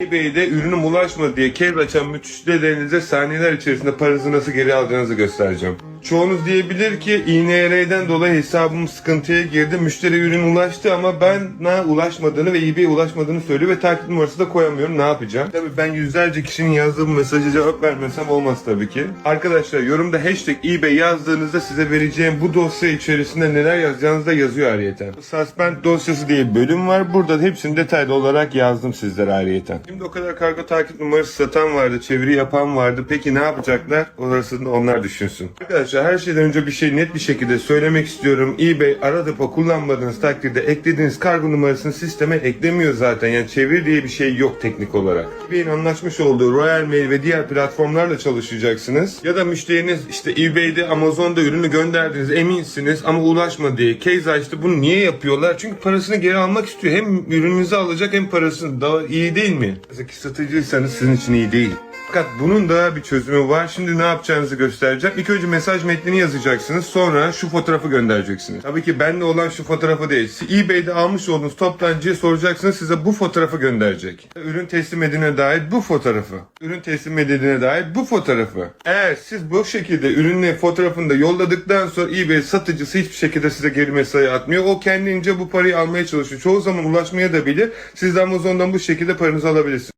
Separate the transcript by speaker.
Speaker 1: eBay'de ürünüm ulaşmadı diye kez açan müşterilerinize saniyeler içerisinde paranızı nasıl geri alacağınızı göstereceğim. Çoğunuz diyebilir ki INR'den dolayı hesabım sıkıntıya girdi. Müşteri ürün ulaştı ama ben na ulaşmadığını ve eBay'e ulaşmadığını söylüyor ve takip numarası da koyamıyorum. Ne yapacağım? Tabii ben yüzlerce kişinin yazdığı bu mesajı cevap vermesem olmaz tabii ki. Arkadaşlar yorumda hashtag eBay yazdığınızda size vereceğim bu dosya içerisinde neler yazacağınızı da yazıyor ayrıyeten. Suspend dosyası diye bir bölüm var. Burada hepsini detaylı olarak yazdım sizlere ayrıyeten. Şimdi o kadar kargo takip numarası satan vardı, çeviri yapan vardı. Peki ne yapacaklar? Orasını onlar düşünsün. Arkadaşlar her şeyden önce bir şey net bir şekilde söylemek istiyorum. eBay ara depo kullanmadığınız takdirde eklediğiniz kargo numarasını sisteme eklemiyor zaten. Yani çeviri diye bir şey yok teknik olarak. eBay'in anlaşmış olduğu Royal Mail ve diğer platformlarla çalışacaksınız. Ya da müşteriniz işte eBay'de Amazon'da ürünü gönderdiniz eminsiniz ama ulaşmadı diye. Keza işte bunu niye yapıyorlar? Çünkü parasını geri almak istiyor. Hem ürününüzü alacak hem parasını. Daha iyi değil mi? Ki satıcıysanız sizin için iyi değil. Fakat bunun da bir çözümü var. Şimdi ne yapacağınızı göstereceğim. İlk önce mesaj metnini yazacaksınız. Sonra şu fotoğrafı göndereceksiniz. Tabii ki bende olan şu fotoğrafı değil. eBay'de almış olduğunuz toptancıya soracaksınız. Size bu fotoğrafı gönderecek. Ürün teslim edilene dair bu fotoğrafı. Ürün teslim edilene dair bu fotoğrafı. Eğer siz bu şekilde ürünle fotoğrafını da yolladıktan sonra eBay satıcısı hiçbir şekilde size geri mesaj atmıyor. O kendince bu parayı almaya çalışıyor. Çoğu zaman ulaşmaya da bilir. Siz de Amazon'dan bu şekilde paranızı alabilirsiniz.